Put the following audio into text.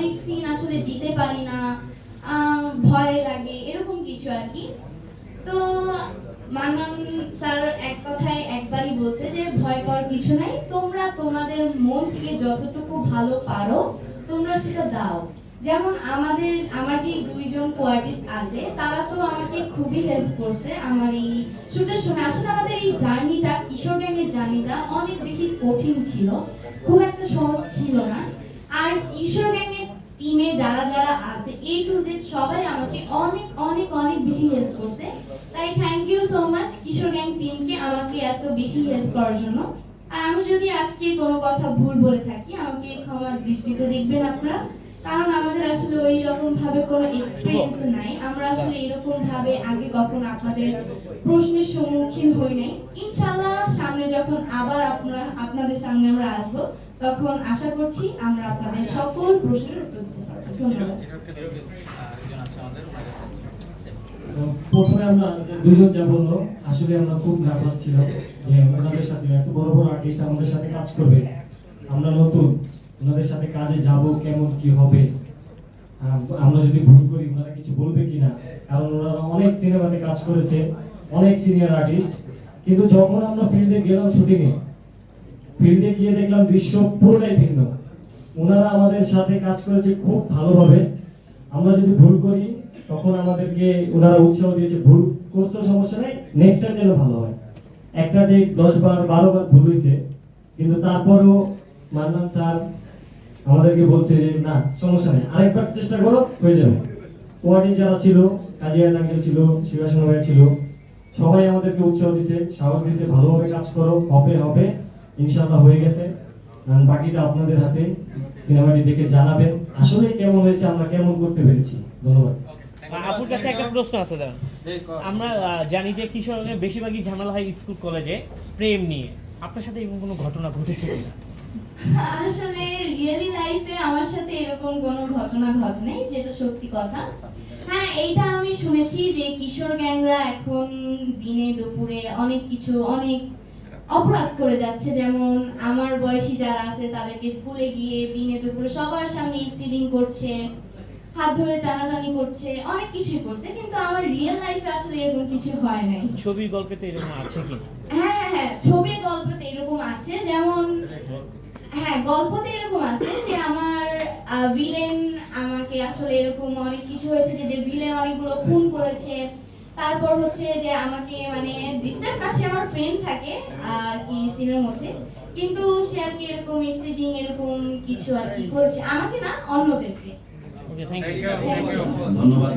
অনেক সিন আসলে দিতে পারি না ভয় লাগে, এরকম কিছু আর কি। তো মান্নান স্যার এক কথায় একবারই বলছে যে, ভয় পাওয়ার কিছু নাই, তোমরা তোমাদের মন থেকে যতটুকু ভালো পারো, তোমরা সেটা দাও। যেমন আমাদের, আমার যে দুইজন কোয়ার্টিস্ট আছে, তারা তো আমাকে খুবই হেল্প করছে আমার এই শুটের সময়। আসলে আমাদের এই জার্নিটা কিশোর গ্যাংয়ের জার্নিটা অনেক বেশি কঠিন ছিল, খুব একটা সহজ ছিল না। আর কিশোর গ্যাংয়ের টিমে যারা যারা আছে এ টু জেড সবাই আমাকে অনেক অনেক অনেক বেশি হেল্প করছে। তাই thank you so much Kishore gang টিমকে আমাকে এত বেশি হেল্প করার জন্য। আর আমি যদি আজকে কোনো কথা ভুল বলে থাকি, আমাকে ক্ষমার দৃষ্টিতে দেখবেন আপনারা। কারণ আমাদের আসলে ওই রকম ভাবে কোনো এক্সপিরিয়েন্স নাই। আমরা আসলে এরকম ভাবে আগে কখনো আপনাদের প্রশ্নের সম্মুখীন হই নাই। ইনশাআল্লাহ সামনে যখন আবার আপনারা আপনাদের সামনে আমরা আসব তখন আশা করছি আমরা আপনাদের সকল প্রশ্নের উত্তর দিতে পারব। ধন্যবাদ। প্রথমে আমরা দুজন যা বলল আসলে আমরা খুব নার্ভাস ছিল যে ওনাদের সাথে এত বড় বড় আর্টিস্ট আমাদের সাথে কাজ করবে। আমরা নতুন ওনাদের সাথে কাজে যাব কেমন কি হবে? আমরা যদি ভুল করি, ওনারা কিছু বলবে কিনা? কারণ ওনারা অনেক সিনেমাতে কাজ করেছে, অনেক সিনিয়র আর্টিস্ট কিন্তু যখন আমরা ফিল্ডে গেলাম শুটিংয়ে ফিল্ডে গিয়ে দেখলাম দৃশ্য পুরোটাই ভিন্ন। ওনারা আমাদের সাথে কাজ করেছে খুব ভালোভাবে। আমরা যদি ভুল করি, তখন আমাদেরকে ওনারা উৎসাহ দিয়েছে, ভুল করছ, সমস্যা নেই নেক্সট টাইম যেন ভালো হয়। একটা যে দশ বার, বারো বার ভুল হয়েছে। কিন্তু তারপরেও মান্নান স্যার আমাদেরকে বলছে যে, না, সমস্যা নেই। আরেকবার চেষ্টা করো, হয়ে যাবে। ওয়ার্ডে যারা ছিল, কাজিয়া নাঙ্গেল ছিল শিবাসন ভাই ছিল, সবাই আমাদেরকে উৎসাহ দিতে সাহস দিতে ভালোভাবে কাজ করো, হবে হবে। ইনশাআল্লাহ হয়ে গেছে। বাকিটা আপনাদের হাতে সিনেমাটি দেখে জানাবেন। আসলে কেমন হয়েছে, আমরা কেমন করতে পেরেছি? ধন্যবাদ। আপুর কাছে একটা প্রশ্ন আছে আমরা জানি যে কিশোরের বেশিরভাগই ঝামেলা হয় স্কুল, কলেজে প্রেম নিয়ে। আপনার সাথে এরকম কোনো ঘটনা ঘটেছে কিনা? আসলে রিয়েলি লাইফে আমার সাথে এরকম কোনো ঘটনা ঘটেনি যেটা সত্যি কথা। হ্যাঁ এইটা আমি শুনেছি যে কিশোর গ্যাংরা এখন দিনে দুপুরে অনেক কিছু অনেক অপরাধ করে যাচ্ছে। যেমন আমার বয়সী যারা আছে তাদেরকে স্কুলে গিয়ে দিনে দুপুরে সবার সামনে স্টিলিং করছে হাত ধরে টানাটানি করছে অনেক কিছুই করছে। কিন্তু আমার রিয়েল লাইফে আসলে এরকম কিছু হয় নাই। ছবির গল্পেতে এরকম আছে কিনা? হ্যাঁ হ্যাঁ হ্যাঁ ছবির গল্পতে এরকম আছে। যেমন হ্যাঁ গল্পতে এরকম আছে যে আমার ভিলেন আমাকে আসলে এরকম অনেক কিছু হয়েছে যে যে ভিলেন অনেকগুলো খুন করেছে। তারপর হচ্ছে যে আমাকে মানে ডিস্টার্ব না সে আমার ফ্রেন্ড থাকে আর কি সিনের মধ্যে। কিন্তু সে আর কি এরকম স্টেজিং এরকম কিছু আর কি করেছে। আমাকে না অন্যদেরকে. ধন্যবাদ